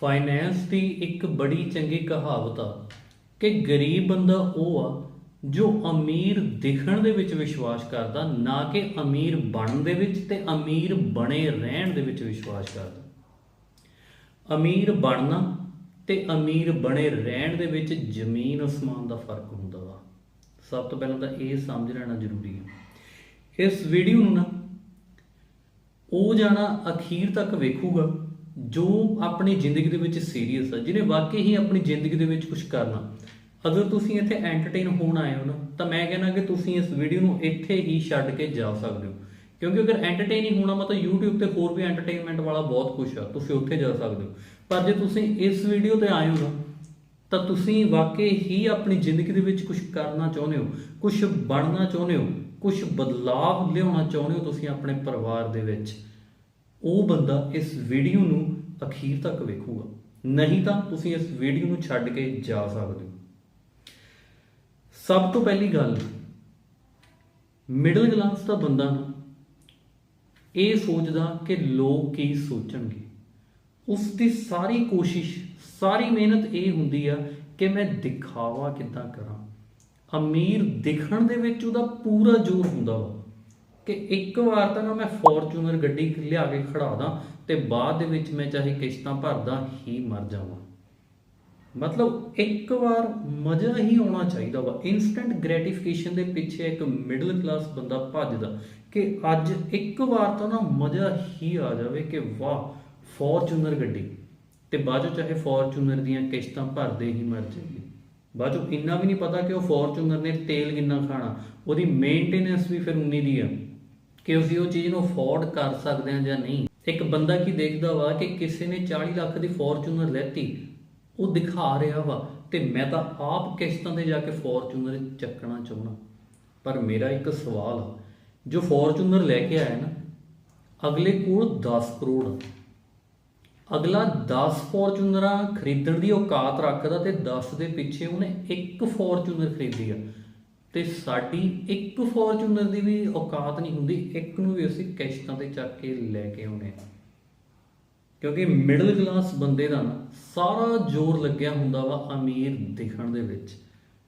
Finance ਦੀ ਇੱਕ ਬੜੀ ਚੰਗੀ ਕਹਾਵਤ ਆ ਕਿ ਗਰੀਬ ਬੰਦਾ ਉਹ ਆ ਜੋ ਅਮੀਰ ਦਿਖਣ ਦੇ ਵਿੱਚ ਵਿਸ਼ਵਾਸ ਕਰਦਾ, ਨਾ ਕਿ ਅਮੀਰ ਬਣਨ ਦੇ ਵਿੱਚ ਤੇ ਅਮੀਰ ਬਣੇ ਰਹਿਣ ਦੇ ਵਿੱਚ ਵਿਸ਼ਵਾਸ ਕਰਦਾ। ਅਮੀਰ ਬਣਨਾ ਤੇ ਅਮੀਰ ਬਣੇ ਰਹਿਣ ਦੇ ਵਿੱਚ ਜ਼ਮੀਨ ਅਸਮਾਨ ਦਾ ਫ਼ਰਕ ਹੁੰਦਾ ਵਾ। ਸਭ ਤੋਂ ਪਹਿਲਾਂ ਤਾਂ ਇਹ ਸਮਝ ਲੈਣਾ ਜ਼ਰੂਰੀ ਹੈ ਇਸ ਵੀਡੀਓ ਨੂੰ ਨਾ ਉਹ ਜਾਣਾ ਅਖੀਰ ਤੱਕ ਵੇਖੂਗਾ ਜੋ ਆਪਣੀ ਜ਼ਿੰਦਗੀ ਦੇ ਵਿੱਚ ਸੀਰੀਅਸ ਆ, ਜਿਹਨੇ ਵਾਕਈ ਹੀ ਆਪਣੀ ਜ਼ਿੰਦਗੀ ਦੇ ਵਿੱਚ ਕੁਝ ਕਰਨਾ। ਅਗਰ ਤੁਸੀਂ ਇੱਥੇ ਐਂਟਰਟੇਨ ਹੋਣ ਆਏ ਹੋ ਨਾ, ਤਾਂ ਮੈਂ ਕਹਿੰਦਾ ਕਿ ਤੁਸੀਂ ਇਸ ਵੀਡੀਓ ਨੂੰ ਇੱਥੇ ਹੀ ਛੱਡ ਕੇ ਜਾ ਸਕਦੇ ਹੋ। ਕਿਉਂਕਿ ਅਗਰ ਐਂਟਰਟੇਨ ਹੀ ਹੋਣਾ ਮਤਲਬ YouTube ਤੇ ਹੋਰ ਵੀ ਐਂਟਰਟੇਨਮੈਂਟ ਵਾਲਾ ਬਹੁਤ ਕੁਝ ਆ, ਤੁਸੀਂ ਉੱਥੇ ਜਾ ਸਕਦੇ ਹੋ। ਪਰ ਜੇ ਤੁਸੀਂ ਇਸ ਵੀਡੀਓ ਤੇ ਆਏ ਹੋ ਨਾ, ਤਾਂ ਤੁਸੀਂ ਵਾਕਈ ਹੀ ਆਪਣੀ ਜ਼ਿੰਦਗੀ ਦੇ ਵਿੱਚ ਕੁਝ ਕਰਨਾ ਚਾਹੁੰਦੇ ਹੋ ਕੁਝ ਬਣਨਾ ਚਾਹੁੰਦੇ ਹੋ ਕੁਝ ਬਦਲਾਵ ਲਿਆਉਣਾ ਚਾਹੁੰਦੇ ਹੋ ਤੁਸੀਂ ਆਪਣੇ ਪਰਿਵਾਰ ਦੇ ਵਿੱਚ। ਉਹ ਬੰਦਾ ਇਸ ਵੀਡੀਓ ਨੂੰ ਅਖੀਰ ਤੱਕ ਵੇਖੂਗਾ। ਨਹੀਂ ਤਾਂ ਤੁਸੀਂ ਇਸ ਵੀਡੀਓ ਨੂੰ ਛੱਡ ਕੇ ਜਾ ਸਕਦੇ ਹੋ। ਸਭ ਤੋਂ ਪਹਿਲੀ ਗੱਲ ਮਿਡਲ ਕਲਾਸ ਦਾ ਬੰਦਾ ਨਾ ਇਹ ਸੋਚਦਾ ਕਿ ਲੋਕ ਕੀ ਸੋਚਣਗੇ। ਉਸ ਦੀ ਸਾਰੀ ਕੋਸ਼ਿਸ਼, ਸਾਰੀ ਮਿਹਨਤ ਇਹ ਹੁੰਦੀ ਆ ਕਿ ਮੈਂ ਦਿਖਾਵਾ ਕਿੱਦਾਂ ਕਰਾਂ। ਅਮੀਰ ਦਿਖਣ ਦੇ ਵਿੱਚ ਉਹਦਾ ਪੂਰਾ ਜ਼ੋਰ ਹੁੰਦਾ ਵਾ। ਕਿ ਇੱਕ ਵਾਰ ਤਾਂ ਨਾ ਮੈਂ ਫੋਰਚੂਨਰ ਗੱਡੀ ਲਿਆ ਕੇ ਖੜਾ ਦਾਂ ਤੇ ਬਾਅਦ ਦੇ ਵਿੱਚ ਮੈਂ ਚਾਹੇ ਕਿਸ਼ਤਾਂ ਭਰਦਾ ਹੀ ਮਰ ਜਾਵਾਂ। ਮਤਲਬ ਇੱਕ ਵਾਰ ਮਜ਼ਾ ਹੀ ਆਉਣਾ ਚਾਹੀਦਾ ਵਾ। ਇਨਸਟੈਂਟ ਗ੍ਰੈਟੀਫਿਕੇਸ਼ਨ ਦੇ ਪਿੱਛੇ ਇੱਕ ਮਿਡਲ ਕਲਾਸ ਬੰਦਾ ਭੱਜਦਾ ਕਿ ਅੱਜ ਇੱਕ ਵਾਰ ਤਾਂ ਨਾ ਮਜ਼ਾ ਹੀ ਆ ਜਾਵੇ ਕਿ ਵਾਹ, ਫੋਰਚੂਨਰ ਗੱਡੀ। ਤੇ ਬਾਅਦ ਚਾਹੇ ਫੋਰਚੂਨਰ ਦੀਆਂ ਕਿਸ਼ਤਾਂ ਭਰਦੇ ਹੀ ਮਰ ਜਾਈਏ। ਬਾਅਦ 'ਚੋਂ ਇੰਨਾ ਵੀ ਨਹੀਂ ਪਤਾ ਕਿ ਉਹ ਫੋਰਚੂਨਰ ਨੇ ਤੇਲ ਕਿੰਨਾ ਖਾਣਾ। ਉਹਦੀ ਮੇਨਟੇਨੈਂਸ ਵੀ ਫਿਰ ਉਨੀ ਦੀ ਆ। ਕਿ ਅਸੀਂ ਉਹ ਚੀਜ਼ ਨੂੰ ਅਫੋਰਡ ਕਰ ਸਕਦੇ ਹਾਂ ਜਾਂ ਨਹੀਂ। ਇੱਕ ਬੰਦਾ ਕੀ ਦੇਖਦਾ ਵਾ ਕਿ ਕਿਸੇ ਨੇ 40 ਲੱਖ ਦੀ ਫੋਰਚੂਨਰ ਲੈਤੀ, ਉਹ ਦਿਖਾ ਰਿਹਾ ਵਾ ਤੇ ਮੈਂ ਤਾਂ ਆਪ ਕਿਸ਼ਤਾਂ ਤੇ ਜਾ ਕੇ ਫੋਰਚੂਨਰ ਚੱਕਣਾ ਚਾਹੁੰਦਾ। ਪਰ ਮੇਰਾ ਇੱਕ ਸਵਾਲ ਆ, ਜੋ ਫੋਰਚੂਨਰ ਲੈ ਕੇ ਆਇਆ ਨਾ, ਅਗਲੇ ਕੋਲ 10 ਕਰੋੜ ਅਗਲਾ 10 ਫੋਰਚੂਨਰਾਂ ਖਰੀਦਣ ਦੀ ਔਕਾਤ ਰੱਖਦਾ ਤੇ 10 ਦੇ ਪਿੱਛੇ ਉਹਨੇ ਇੱਕ ਫੋਰਚੂਨਰ ਖਰੀਦੀ ਆ। ਤੇ ਸਾਡੀ ਇੱਕ ਫੋਰਚੂਨਰ ਦੀ ਵੀ ਔਕਾਤ ਨਹੀਂ ਹੁੰਦੀ, ਇੱਕ ਨੂੰ ਵੀ ਅਸੀਂ ਕਿਸ਼ਤਾਂ ਤੇ ਚੱਕ ਕੇ ਲੈ ਕੇ ਆਉਣੇ ਆ। ਕਿਉਂਕਿ ਮਿਡਲ ਕਲਾਸ ਬੰਦੇ ਦਾ ਨਾ ਸਾਰਾ ਜ਼ੋਰ ਲੱਗਿਆ ਹੁੰਦਾ ਵਾ ਅਮੀਰ ਦਿਖਣ ਦੇ ਵਿੱਚ,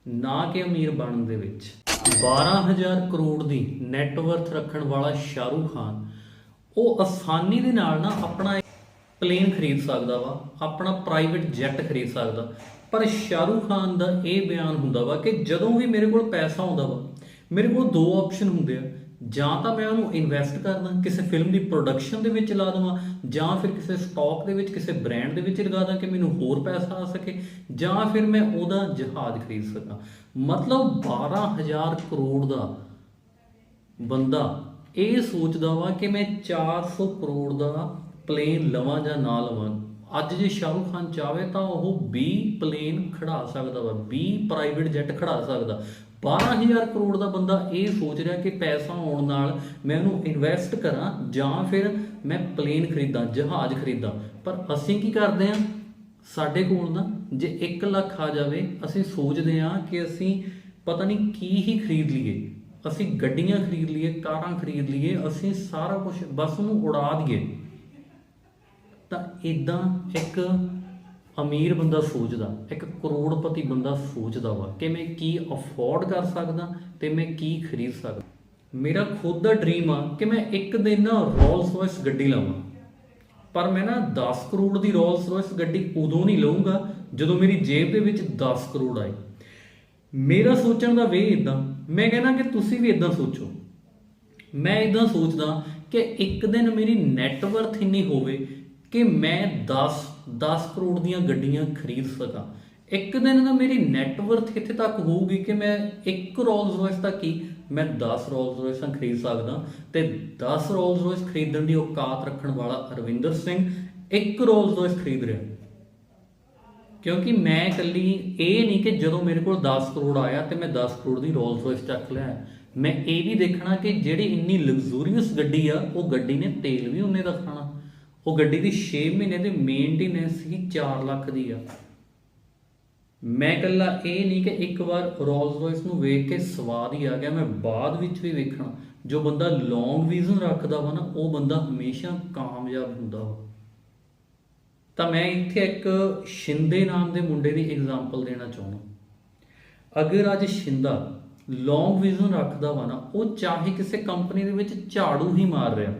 ਨਾ ਕਿ ਅਮੀਰ ਬਣਨ ਦੇ ਵਿੱਚ। 12000 ਕਰੋੜ ਦੀ ਨੈਟਵਰਥ ਰੱਖਣ ਵਾਲਾ ਸ਼ਾਹਰੂਖ ਖਾਨ, ਉਹ ਆਸਾਨੀ ਦੇ ਨਾਲ ਨਾ ਆਪਣਾ ਪਲੇਨ ਖਰੀਦ ਸਕਦਾ ਵਾ, ਆਪਣਾ ਪ੍ਰਾਈਵੇਟ ਜੈਟ ਖਰੀਦ ਸਕਦਾ। ਪਰ ਸ਼ਾਹਰੂਖ ਖਾਨ ਦਾ ਇਹ ਬਿਆਨ ਹੁੰਦਾ ਵਾ ਕਿ ਜਦੋਂ ਵੀ ਮੇਰੇ ਕੋਲ ਪੈਸਾ ਆਉਂਦਾ ਵਾ, ਮੇਰੇ ਕੋਲ ਦੋ ਆਪਸ਼ਨ ਹੁੰਦੇ ਆ। ਜਾਂ ਤਾਂ ਮੈਂ ਉਹਨੂੰ ਇਨਵੈਸਟ ਕਰਦਾ ਕਿਸੇ ਫਿਲਮ ਦੀ ਪ੍ਰੋਡਕਸ਼ਨ ਦੇ ਵਿੱਚ ਲਾ ਦਵਾਂ, ਜਾਂ ਫਿਰ ਕਿਸੇ ਸਟਾਕ ਦੇ ਵਿੱਚ, ਕਿਸੇ ਬ੍ਰਾਂਡ ਦੇ ਵਿੱਚ ਲਗਾ ਦਾਂ ਕਿ ਮੈਨੂੰ ਹੋਰ ਪੈਸਾ ਆ ਸਕੇ, ਜਾਂ ਫਿਰ ਮੈਂ ਉਹਦਾ ਜਹਾਜ਼ ਖਰੀਦ ਸਕਾਂ। ਮਤਲਬ 12000 ਕਰੋੜ ਦਾ ਬੰਦਾ ਇਹ ਸੋਚਦਾ ਵਾ ਕਿ ਮੈਂ 400 ਕਰੋੜ ਦਾ ਪਲੇਨ ਲਵਾਂ ਜਾਂ ਨਾ ਲਵਾਂ। ਅੱਜ ਜੇ ਸ਼ਾਹਰੁਖ ਖਾਨ ਚਾਵੇ ਤਾਂ ਉਹ 20 ਪਲੇਨ ਖੜਾ ਸਕਦਾ ਵਾ 20 ਪ੍ਰਾਈਵੇਟ ਜੈਟ ਖੜਾ ਸਕਦਾ। 12000 ਕਰੋੜ ਦਾ ਬੰਦਾ ਇਹ ਸੋਚ ਰਿਹਾ ਕਿ ਪੈਸਾ ਆਉਣ ਨਾਲ ਮੈਂ ਉਹਨੂੰ ਇਨਵੈਸਟ ਕਰਾਂ ਜਾਂ ਫਿਰ ਮੈਂ ਪਲੇਨ ਖਰੀਦਾਂ, ਜਹਾਜ਼ ਖਰੀਦਾਂ। ਪਰ ਅਸੀਂ ਕੀ ਕਰਦੇ ਹਾਂ ਸਾਡੇ ਕੋਲ ਨਾ ਜੇ 1 ਲੱਖ ਆ ਜਾਵੇ, ਅਸੀਂ ਸੋਚਦੇ ਹਾਂ ਕਿ ਅਸੀਂ ਪਤਾ ਨਹੀਂ ਕੀ ਹੀ ਖਰੀਦ ਲਈਏ। ਅਸੀਂ ਗੱਡੀਆਂ ਖਰੀਦ ਲਈਏ, ਕਾਰਾਂ ਖਰੀਦ ਲਈਏ, ਅਸੀਂ ਸਾਰਾ ਕੁਝ ਬਸ ਉਹਨੂੰ ਉਡਾ ਦਈਏ। ਤਾਂ ਇਦਾਂ ਇੱਕ ਅਮੀਰ ਬੰਦਾ ਸੋਚਦਾ, ਇੱਕ ਕਰੋੜਪਤੀ ਬੰਦਾ ਸੋਚਦਾ ਵਾ ਕਿ ਮੈਂ ਕੀ ਅਫੋਰਡ ਕਰ ਸਕਦਾ ਤੇ ਮੈਂ ਕੀ ਖਰੀਦ ਸਕਦਾ। ਮੇਰਾ ਖੁਦ ਦਾ ਡ੍ਰੀਮ ਆ ਕਿ ਮੈਂ ਇੱਕ ਦਿਨ ਨਾ ਰੋਲਸ ਰਾਇਸ ਗੱਡੀ ਲਵਾਂ। ਪਰ ਮੈਂ ਨਾ 10 ਕਰੋੜ ਦੀ ਰੋਲਸ ਰਾਇਸ ਗੱਡੀ ਉਦੋਂ ਨਹੀਂ ਲਵਾਂਗਾ ਜਦੋਂ ਮੇਰੀ ਜੇਬ ਦੇ ਵਿੱਚ 10 ਕਰੋੜ ਆਏ। ਮੇਰਾ ਸੋਚਣ ਦਾ ਵੇ ਇਦਾਂ ਮੈਂ ਕਹਿੰਦਾ ਕਿ ਤੁਸੀਂ ਵੀ ਇਦਾਂ ਸੋਚੋ। ਮੈਂ ਇਦਾਂ ਸੋਚਦਾ ਕਿ ਇੱਕ ਦਿਨ ਮੇਰੀ ਨੈਟਵਰਥ ਇੰਨੀ ਹੋਵੇ ਕਿ ਮੈਂ 10 10 ਕਰੋੜ ਦੀਆਂ ਗੱਡੀਆਂ ਖਰੀਦ ਸਕਾਂ। ਇੱਕ ਦਿਨ ਦਾ ਮੇਰੀ ਨੈਟਵਰਥ ਇੱਥੇ ਤੱਕ ਹੋਊਗੀ ਕਿ ਮੈਂ ਇੱਕ ਰੋਲਸ ਰਾਇਸ ਤਾਂ ਕੀ ਮੈਂ 10 ਰੋਲਸ ਰਾਇਸਾਂ ਖਰੀਦ ਸਕਦਾ। ਤੇ 10 ਰੋਲਸ ਰਾਇਸ ਖਰੀਦਣ ਦੀ ਔਕਾਤ ਰੱਖਣ ਵਾਲਾ ਅਰਵਿੰਦਰ ਸਿੰਘ ਇੱਕ ਰੋਲਸ ਰਾਇਸ ਖਰੀਦ ਰਿਹਾ। ਕਿਉਂਕਿ ਮੈਂ ਇਕੱਲੀ, ਇਹ ਨਹੀਂ ਕਿ ਜਦੋਂ ਮੇਰੇ ਕੋਲ 10 ਕਰੋੜ ਆਇਆ ਤੇ ਮੈਂ 10 ਕਰੋੜ ਦੀ ਰੋਲਸ ਰਾਇਸ ਚੱਕ ਲਿਆ। ਮੈਂ ਇਹ ਵੀ ਦੇਖਣਾ ਕਿ ਜਿਹੜੀ ਇੰਨੀ ਲਗਜ਼ੂਰੀਅਸ ਗੱਡੀ ਆ, ਉਹ ਗੱਡੀ ਨੇ ਤੇਲ ਵੀ ਉਹਨੇ ਦਾ ਖਾਣਾ। ਉਹ ਗੱਡੀ ਦੀ 6 ਮਹੀਨੇ ਦੀ ਮੇਨਟੇਨੈਂਸ ਹੀ 4 ਲੱਖ ਦੀ ਆ। ਮੈਂ ਇਕੱਲਾ ਇਹ ਨਹੀਂ ਕਿ ਇੱਕ ਵਾਰ ਰੋਲਸ ਰੋਇਸ ਨੂੰ ਵੇਖ ਕੇ ਸਵਾਦ ਹੀ ਆ ਗਿਆ। ਮੈਂ ਬਾਅਦ ਵਿੱਚ ਵੀ ਵੇਖਣਾ, ਜੋ ਬੰਦਾ ਲੌਂਗ ਵਿਜ਼ਨ ਰੱਖਦਾ ਵਾ ਨਾ, ਉਹ ਬੰਦਾ ਹਮੇਸ਼ਾ ਕਾਮਯਾਬ ਹੁੰਦਾ ਵਾ। ਤਾਂ ਮੈਂ ਇੱਥੇ ਇੱਕ ਸ਼ਿੰਦੇ ਨਾਮ ਦੇ ਮੁੰਡੇ ਦੀ ਐਗਜ਼ਾਮਪਲ ਦੇਣਾ ਚਾਹੁੰਦਾ। ਅਗਰ ਅੱਜ ਸ਼ਿੰਦਾ ਲੌਂਗ ਵਿਜ਼ਨ ਰੱਖਦਾ ਵਾ ਨਾ, ਉਹ ਚਾਹੇ ਕਿਸੇ ਕੰਪਨੀ ਦੇ ਵਿੱਚ ਝਾੜੂ ਹੀ ਮਾਰ ਰਿਹਾ।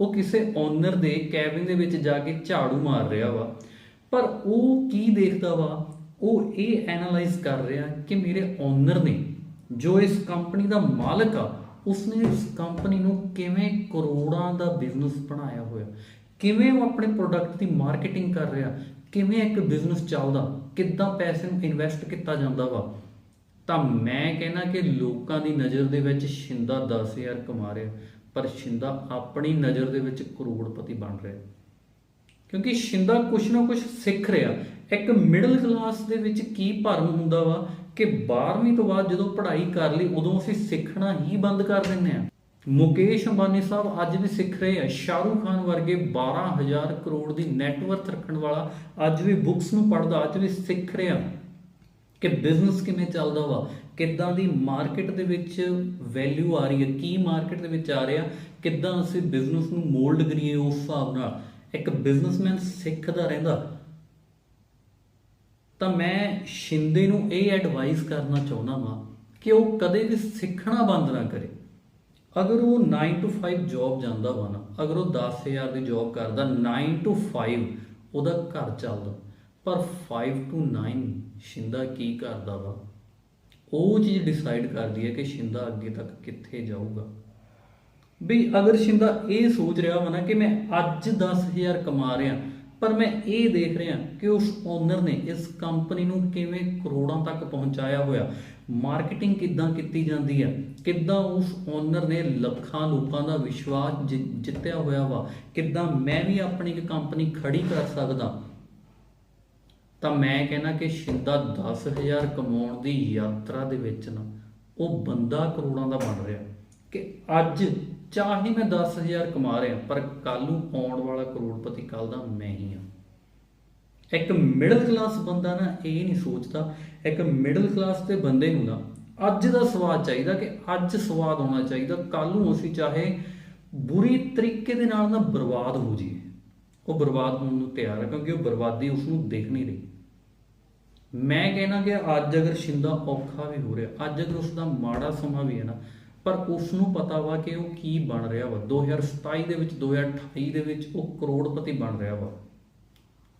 ਉਹ ਕਿਸੇ ਓਨਰ ਦੇ ਕੈਬਿਨ ਦੇ ਵਿੱਚ ਜਾ ਕੇ ਝਾੜੂ ਮਾਰ ਰਿਹਾ ਵਾ। ਪਰ ਉਹ ਕੀ ਦੇਖਦਾ ਵਾ? ਉਹ ਇਹ ਐਨਾਲਾਈਜ਼ ਕਰ ਰਿਹਾ ਕਿ ਮੇਰੇ ਓਨਰ ਨੇ ਜੋ ਇਸ ਕੰਪਨੀ ਦਾ ਮਾਲਕ ਆ, ਉਸਨੇ ਇਸ ਕੰਪਨੀ ਨੂੰ ਕਿਵੇਂ ਕਰੋੜਾਂ ਦਾ ਬਿਜ਼ਨਸ ਬਣਾਇਆ ਹੋਇਆ? ਕਿਵੇਂ ਉਹ ਆਪਣੇ ਪ੍ਰੋਡਕਟ ਦੀ ਮਾਰਕੀਟਿੰਗ ਕਰ ਰਿਹਾ? ਕਿਵੇਂ ਇੱਕ ਬਿਜ਼ਨਸ ਚੱਲਦਾ? ਕਿੱਦਾਂ ਪੈਸੇ ਨੂੰ ਇਨਵੈਸਟ ਕੀਤਾ ਜਾਂਦਾ ਵਾ? ਤਾਂ ਮੈਂ ਕਹਿੰਦਾ ਕਿ ਲੋਕਾਂ ਦੀ ਨਜ਼ਰ ਦੇ ਵਿੱਚ ਸ਼ਿੰਦਾ 10000 ਕਮਾ ਰਿਹਾ। ਪਰ ਸ਼ਿੰਦਾ ਆਪਣੀ ਨਜ਼ਰ ਦੇ ਵਿੱਚ ਕਰੋੜਪਤੀ ਬਣ ਰਿਹਾ ਕਿਉਂਕਿ ਸ਼ਿੰਦਾ ਕੁਛ ਨਾ ਕੁਛ ਸਿੱਖ ਰਿਹਾ। ਇੱਕ ਮਿਡਲ ਕਲਾਸ ਦੇ ਵਿੱਚ ਕੀ ਭਰਮ ਹੁੰਦਾ ਵਾ ਕਿ 12ਵੀਂ ਤੋਂ ਬਾਅਦ ਜਦੋਂ ਪੜ੍ਹਾਈ ਕਰ ਲਈ, ਉਦੋਂ ਅਸੀਂ ਸਿੱਖਣਾ ਹੀ ਬੰਦ ਕਰ ਦਿੰਦੇ ਆ ਮੁਕੇਸ਼ ਅੰਬਾਨੀ ਸਾਹਿਬ ਅੱਜ ਵੀ ਸਿੱਖ ਰਹੇ ਆ। ਸ਼ਾਹਰੂਖ ਖਾਨ ਵਰਗੇ 12000 ਕਰੋੜ ਦੀ ਨੈਟਵਰਥ ਰੱਖਣ ਵਾਲਾ ਅੱਜ ਵੀ ਬੁੱਕਸ ਨੂੰ ਪੜ੍ਹਦਾ, ਅੱਜ ਵੀ ਸਿੱਖ ਰਿਹਾ। ਕਿ ਬਿਜ਼ਨਸ ਕਿਵੇਂ ਚੱਲਦਾ ਵਾ? ਕਿੱਦਾਂ ਦੀ ਮਾਰਕੀਟ ਦੇ ਵਿੱਚ ਵੈਲਿਊ ਆ ਰਹੀ ਹੈ, ਕੀ ਮਾਰਕੀਟ ਦੇ ਵਿੱਚ ਆ ਰਿਹਾ, ਕਿੱਦਾਂ ਅਸੀਂ ਬਿਜ਼ਨਸ ਨੂੰ ਮੋਲਡ ਕਰੀਏ ਉਸ ਹਿਸਾਬ ਨਾਲ। ਇੱਕ ਬਿਜ਼ਨਸਮੈਨ ਸਿੱਖਦਾ ਰਹਿੰਦਾ। ਤਾਂ ਮੈਂ ਸ਼ਿੰਦੇ ਨੂੰ ਇਹ ਐਡਵਾਈਸ ਕਰਨਾ ਚਾਹੁੰਦਾ ਵਾਂ ਕਿ ਉਹ ਕਦੇ ਵੀ ਸਿੱਖਣਾ ਬੰਦ ਨਾ ਕਰੇ। ਅਗਰ ਉਹ 9 to 5 ਜੌਬ ਜਾਂਦਾ ਵਾ ਨਾ, ਅਗਰ ਉਹ 10000 ਦੀ ਜੌਬ ਕਰਦਾ 9 to 5 ਉਹਦਾ ਘਰ ਚੱਲਦਾ। ਪਰ 5 to 9 ਸ਼ਿੰਦਾ ਕੀ ਕਰਦਾ ਵਾ? ਉਹ ਚੀਜ਼ ਡਿਸਾਈਡ ਕਰਦੀ ਹੈ ਕਿ ਸ਼ਿੰਦਾ ਅੱਗੇ ਤੱਕ ਕਿੱਥੇ ਜਾਊਗਾ। ਵੀ ਅਗਰ ਸ਼ਿੰਦਾ ਇਹ ਸੋਚ ਰਿਹਾ ਵਾ ਨਾ ਕਿ ਮੈਂ ਅੱਜ 10000 ਕਮਾ ਰਿਹਾ, ਪਰ ਮੈਂ ਇਹ ਦੇਖ ਰਿਹਾ ਕਿ ਉਸ ਓਨਰ ਨੇ ਇਸ ਕੰਪਨੀ ਨੂੰ ਕਿਵੇਂ ਕਰੋੜਾਂ ਤੱਕ ਪਹੁੰਚਾਇਆ ਹੋਇਆ। ਮਾਰਕੀਟਿੰਗ ਕਿੱਦਾਂ ਕੀਤੀ ਜਾਂਦੀ ਹੈ? ਕਿੱਦਾਂ ਉਸ ਓਨਰ ਨੇ ਲੱਖਾਂ ਲੋਕਾਂ ਦਾ ਵਿਸ਼ਵਾਸ ਜਿ- ਜਿੱਤਿਆ ਹੋਇਆ ਵਾ? ਕਿੱਦਾਂ ਮੈਂ ਵੀ ਆਪਣੀ ਇੱਕ ਕੰਪਨੀ ਖੜੀ ਕਰ ਸਕਦਾ? ਤਾਂ ਮੈਂ ਕਹਿੰਦਾ ਕਿ ਸ਼ਿੰਦਾ 10000 ਕਮਾਉਣ ਦੀ ਯਾਤਰਾ ਦੇ ਵਿੱਚ ਨਾ, ਉਹ ਬੰਦਾ ਕਰੋੜਾਂ ਦਾ ਬਣ ਰਿਹਾ। ਕਿ ਅੱਜ ਚਾਹੇ ਮੈਂ 10000 ਕਮਾ ਰਿਹਾ, ਪਰ ਕੱਲ ਨੂੰ ਆਉਣ ਵਾਲਾ ਕਰੋੜਪਤੀ ਕੱਲ ਦਾ ਮੈਂ ਹੀ ਹਾਂ। ਇੱਕ ਮਿਡਲ ਕਲਾਸ ਬੰਦਾ ਨਾ ਇਹ ਨਹੀਂ ਸੋਚਦਾ, ਇੱਕ ਮਿਡਲ ਕਲਾਸ ਦੇ ਬੰਦੇ ਨੂੰ ਨਾ ਅੱਜ ਦਾ ਸਵਾਦ ਚਾਹੀਦਾ ਕਿ ਅੱਜ ਸਵਾਦ ਹੋਣਾ ਚਾਹੀਦਾ ਕੱਲ ਨੂੰ ਅਸੀਂ ਚਾਹੇ ਬੁਰੀ ਤਰੀਕੇ ਦੇ ਨਾਲ ਨਾ ਬਰਬਾਦ ਹੋ ਜਾਈਏ। ਉਹ ਬਰਬਾਦ ਹੋਣ ਨੂੰ ਤਿਆਰ ਹੈ ਕਿਉਂਕਿ ਉਹ ਬਰਬਾਦੀ ਉਸ ਨੂੰ ਦੇਖ ਨਹੀਂ ਰਹੀ। ਮੈਂ ਕਹਿਣਾ ਕਿ ਅੱਜ ਅਗਰ ਸ਼ਿੰਦਾ ਔਖਾ ਵੀ ਹੋ ਰਿਹਾ, ਅੱਜ ਅਗਰ ਉਸ ਦਾ ਮਾੜਾ ਸਮਾਂ ਵੀ ਹੈ ਨਾ, ਪਰ ਉਸ ਨੂੰ ਪਤਾ ਵਾ ਕਿ ਉਹ ਕੀ ਬਣ ਰਿਹਾ ਵਾ। 2027 ਦੇ ਵਿੱਚ 2028 ਦੇ ਵਿੱਚ ਉਹ ਕਰੋੜਪਤੀ ਬਣ ਰਿਹਾ ਵਾ।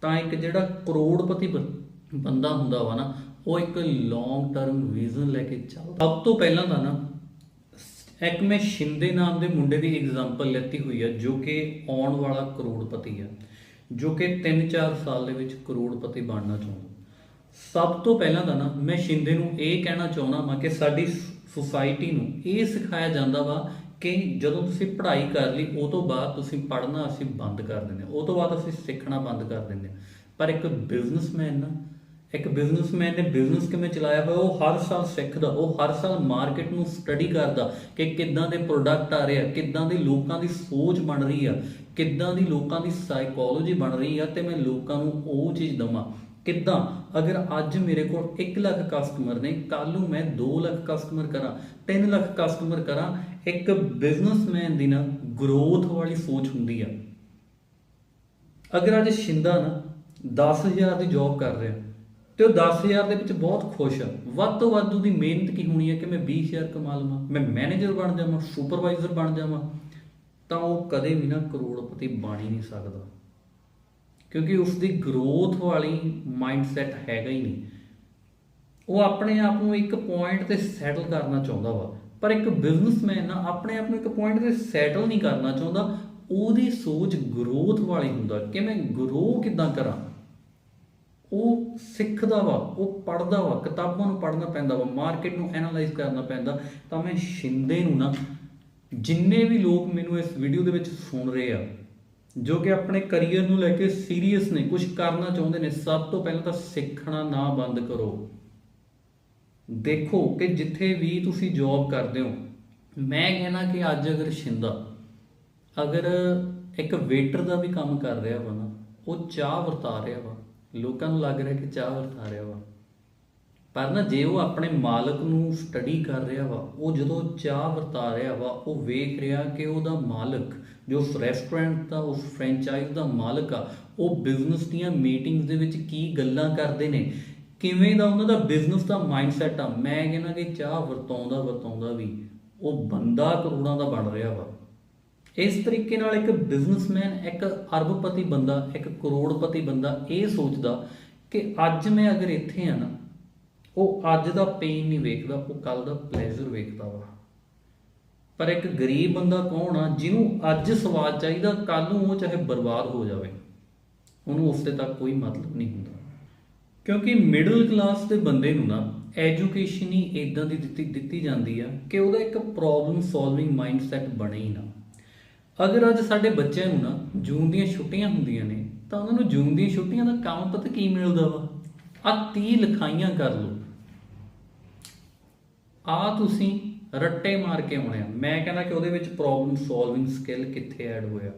ਤਾਂ ਇੱਕ ਜਿਹੜਾ ਕਰੋੜਪਤੀ ਬੰਦਾ ਹੁੰਦਾ ਵਾ ਨਾ, ਉਹ ਇੱਕ ਲੌਂਗ ਟਰਮ ਵਿਜ਼ਨ ਲੈ ਕੇ ਚੱਲਦਾ। ਸਭ ਤੋਂ ਪਹਿਲਾਂ ਤਾਂ ਨਾ ਇੱਕ ਮੈਂ ਸ਼ਿੰਦੇ ਨਾਮ ਦੇ ਮੁੰਡੇ ਦੀ ਐਗਜ਼ਾਮਪਲ ਲੈਤੀ ਹੋਈ ਹੈ ਜੋ ਕਿ ਆਉਣ ਵਾਲਾ ਕਰੋੜਪਤੀ ਹੈ ਜੋ ਕਿ 3-4 ਸਾਲ ਦੇ ਵਿੱਚ ਕਰੋੜਪਤੀ ਬਣਨਾ ਚਾਹੁੰਦਾ। ਸਭ ਤੋਂ ਪਹਿਲਾਂ ਤਾਂ ਨਾ, ਮੈਂ ਸ਼ਿੰਦੇ ਨੂੰ ਇਹ ਕਹਿਣਾ ਚਾਹੁੰਦਾ ਹਾਂ ਕਿ ਸਾਡੀ ਸੁਸਾਇਟੀ ਨੂੰ ਇਹ ਸਿਖਾਇਆ ਜਾਂਦਾ ਵਾ ਕਿ ਜਦੋਂ ਤੁਸੀਂ ਪੜ੍ਹਾਈ ਕਰ ਲਈ, ਉਹ ਤੋਂ ਬਾਅਦ ਤੁਸੀਂ ਪੜ੍ਹਨਾ ਅਸੀਂ ਬੰਦ ਕਰ ਦਿੰਦੇ ਹਾਂ, ਉਹ ਤੋਂ ਬਾਅਦ ਅਸੀਂ ਸਿੱਖਣਾ ਬੰਦ ਕਰ ਦਿੰਦੇ ਹਾਂ। ਪਰ ਇੱਕ ਬਿਜ਼ਨਸਮੈਨ ਨਾ ਇੱਕ ਬਿਜ਼ਨਸਮੈਨ ਨੇ ਬਿਜ਼ਨਸ ਕਿਵੇਂ ਚਲਾਇਆ ਹੋਇਆ, ਉਹ ਹਰ ਸਾਲ ਸਿੱਖਦਾ, ਉਹ ਹਰ ਸਾਲ ਮਾਰਕੀਟ ਨੂੰ ਸਟੱਡੀ ਕਰਦਾ ਕਿ ਕਿੱਦਾਂ ਦੇ ਪ੍ਰੋਡਕਟ ਆ ਰਹੇ ਆ, ਕਿੱਦਾਂ ਦੀ ਲੋਕਾਂ ਦੀ ਸੋਚ ਬਣ ਰਹੀ ਆ, ਕਿੱਦਾਂ ਦੀ ਲੋਕਾਂ ਦੀ ਸਾਈਕੋਲੋਜੀ ਬਣ ਰਹੀ ਆ ਤੇ ਮੈਂ ਲੋਕਾਂ ਨੂੰ ਉਹ ਚੀਜ਼ ਦਵਾਂ। ਕਿੱਦਾਂ? ਅਗਰ ਅੱਜ ਮੇਰੇ ਕੋਲ 1 ਲੱਖ ਕਸਟਮਰ ਨੇ ਕੱਲ ਨੂੰ ਮੈਂ 2 ਲੱਖ ਕਸਟਮਰ ਕਰਾਂ 3 ਲੱਖ ਕਸਟਮਰ ਕਰਾਂ, ਇੱਕ ਬਿਜ਼ਨਸਮੈਨ ਦੀ ਨਾ ਗਰੋਥ ਵਾਲੀ ਸੋਚ ਹੁੰਦੀ ਆ। ਅਗਰ ਅੱਜ ਸ਼ਿੰਦਾ ਨਾ 10000 ਦੀ ਜੌਬ ਕਰ ਰਿਹਾ ਤੇ ਉਹ 10000 ਦੇ ਵਿੱਚ ਬਹੁਤ ਖੁਸ਼ ਆ। ਵੱਧ ਤੋਂ ਵੱਧ ਉਹਦੀ ਮਿਹਨਤ ਕੀ ਹੋਣੀ ਹੈ ਕਿ ਮੈਂ 20000 ਕਮਾ ਲਵਾਂ? ਮੈਂ ਮੈਨੇਜਰ ਬਣ ਜਾਵਾਂ ਸੁਪਰਵਾਈਜ਼ਰ ਬਣ ਜਾਵਾਂ? ਤਾਂ ਉਹ ਕਦੇ ਵੀ ਨਾ ਕਰੋੜਪਤੀ ਬਣ ਹੀ ਨਹੀਂ ਸਕਦਾ। ਕਿਉਂਕਿ ਉਸ ਦੀ ਗਰੋਥ ਵਾਲੀ ਮਾਈਂਡਸੈਟ ਹੈਗਾ ਹੀ ਨਹੀਂ। ਉਹ ਆਪਣੇ ਆਪ ਨੂੰ ਇੱਕ ਪੁਆਇੰਟ ਤੇ ਸੈਟਲ ਕਰਨਾ ਚਾਹੁੰਦਾ ਵਾ। ਪਰ ਇੱਕ ਬਿਜ਼ਨਸਮੈਨ ਨਾ ਆਪਣੇ ਆਪ ਨੂੰ ਇੱਕ ਪੁਆਇੰਟ ਤੇ ਸੈਟਲ ਨਹੀਂ ਕਰਨਾ ਚਾਹੁੰਦਾ। ਉਹਦੀ ਸੋਚ ਗਰੋਥ ਵਾਲੀ ਹੁੰਦਾ। ਕਿ ਮੈਂ ਗਰੋ ਕਿੱਦਾਂ ਕਰਾਂ? ਉਹ ਸਿੱਖਦਾ ਵਾ, ਉਹ ਪੜਦਾ ਵਾ, ਕਿਤਾਬਾਂ ਨੂੰ ਪੜਨਾ ਪੈਂਦਾ ਵਾ ਮਾਰਕੀਟ ਨੂੰ ਐਨਾਲਾਈਜ਼ ਕਰਨਾ ਪੈਂਦਾ, ਤਾਂ ਮੈਂ ਸ਼ਿੰਦੇ ਨੂੰ ਨਾ ਜਿੰਨੇ ਵੀ ਲੋਕ ਮੈਨੂੰ ਇਸ ਵੀਡੀਓ ਦੇ ਵਿੱਚ ਸੁਣ ਰਹੇ ਆ, ਜੋ ਕਿ ਆਪਣੇ ਕੈਰੀਅਰ ਨੂੰ ਲੈ ਕੇ ਸੀਰੀਅਸ ਨੇ ਕੁਝ ਕਰਨਾ ਚਾਹੁੰਦੇ ਨੇ, ਸਭ ਤੋਂ ਪਹਿਲਾਂ ਤਾਂ ਸਿੱਖਣਾ ਨਾ ਬੰਦ ਕਰੋ। ਦੇਖੋ ਕਿ ਜਿੱਥੇ ਵੀ ਤੁਸੀਂ ਜੌਬ ਕਰਦੇ ਹੋ, ਮੈਂ ਕਹਿਣਾ ਕਿ ਅੱਜ ਅਗਰ ਸ਼ਿੰਦਾ, ਅਗਰ ਇੱਕ ਵੇਟਰ ਦਾ ਵੀ ਕੰਮ ਕਰ ਰਿਹਾ ਵਾ ਨਾ, ਉਹ ਚਾਹ ਵਰਤਾ ਰਿਹਾ ਵਾ ਲੋਕਾਂ ਨੂੰ ਲੱਗ ਰਿਹਾ ਕਿ ਚਾਹ ਵਰਤਾ ਰਿਹਾ ਵਾ। ਪਰ ਨਾ ਜੇ ਉਹ ਆਪਣੇ ਮਾਲਕ ਨੂੰ ਸਟੱਡੀ ਕਰ ਰਿਹਾ ਵਾ, ਉਹ ਜਦੋਂ ਚਾਹ ਵਰਤਾ ਰਿਹਾ ਵਾ, ਉਹ ਵੇਖ ਰਿਹਾ ਕਿ ਉਹਦਾ ਮਾਲਕ, ਜੋ ਉਸ ਰੈਸਟੋਰੈਂਟ ਦਾ, ਉਸ ਫਰੈਂਚਾਈਜ਼ ਦਾ ਮਾਲਕ ਆ, ਉਹ ਬਿਜ਼ਨਸ ਦੀਆਂ ਮੀਟਿੰਗਸ ਦੇ ਵਿੱਚ ਕੀ ਗੱਲਾਂ ਕਰਦੇ ਨੇ? ਕਿਵੇਂ ਦਾ ਉਹਨਾਂ ਦਾ ਬਿਜ਼ਨਸ ਦਾ ਮਾਈਂਡਸੈਟ ਆ? ਮੈਂ ਕਹਿੰਦਾ ਕਿ ਚਾਹ ਵਰਤਾਉਂਦਾ ਵਰਤਾਉਂਦਾ ਵੀ ਉਹ ਬੰਦਾ ਕਰੋੜਾਂ ਦਾ ਬਣ ਰਿਹਾ ਵਾ। ਇਸ ਤਰੀਕੇ ਨਾਲ ਇੱਕ ਬਿਜ਼ਨਸਮੈਨ ਇੱਕ ਅਰਬਪਤੀ ਬੰਦਾ, ਇੱਕ ਕਰੋੜਪਤੀ ਬੰਦਾ ਇਹ ਸੋਚਦਾ ਕਿ ਅੱਜ ਮੈਂ ਅਗਰ ਇੱਥੇ ਆ ਨਾ, ਉਹ ਅੱਜ ਦਾ ਪੇਨ ਨਹੀਂ ਵੇਖਦਾ, ਉਹ ਕੱਲ ਦਾ ਪਲੇਜ਼ਰ ਵੇਖਦਾ ਵਾ। ਪਰ ਇੱਕ ਗਰੀਬ ਬੰਦਾ ਕੌਣ ਆ, ਜਿਹਨੂੰ ਅੱਜ ਸਵਾਦ ਚਾਹੀਦਾ ਕੱਲ ਨੂੰ ਉਹ ਚਾਹੇ ਬਰਬਾਦ ਹੋ ਜਾਵੇ, ਉਹਨੂੰ ਉਸ ਤੇ ਤੱਕ ਕੋਈ ਮਤਲਬ ਨਹੀਂ ਹੁੰਦਾ। ਕਿਉਂਕਿ ਮਿਡਲ ਕਲਾਸ ਦੇ ਬੰਦੇ ਨੂੰ ਨਾ ਐਜੂਕੇਸ਼ਨ ਹੀ ਇਦਾਂ ਦੀ ਦਿੱਤੀ ਦਿੱਤੀ ਜਾਂਦੀ ਆ ਕਿ ਉਹਦਾ ਇੱਕ ਪ੍ਰੋਬਲਮ ਸੋਲਵਿੰਗ ਮਾਈਂਡਸੈਟ ਬਣੇ ਹੀ ਨਾ। ਅਗਰ ਅੱਜ ਸਾਡੇ ਬੱਚਿਆਂ ਨੂੰ ਨਾ ਜੂਨ ਦੀਆਂ ਛੁੱਟੀਆਂ ਹੁੰਦੀਆਂ ਨੇ, ਤਾਂ ਉਹਨਾਂ ਨੂੰ ਜੂਨ ਦੀਆਂ ਛੁੱਟੀਆਂ ਦਾ ਕੰਮ ਪਤਾ ਕੀ ਮਿਲਦਾ ਵਾ? ਆ 30 ਲਿਖਾਈਆਂ ਕਰ ਲਓ। ਆ ਤੁਸੀਂ ਰੱਟੇ ਮਾਰ ਕੇ ਆਉਣੇ ਆ। ਮੈਂ ਕਹਿੰਦਾ ਕਿ ਉਹਦੇ ਵਿੱਚ ਪ੍ਰੋਬਲਮ ਸੋਲਵਿੰਗ ਸਕਿੱਲ ਕਿੱਥੇ ਐਡ ਹੋਇਆ।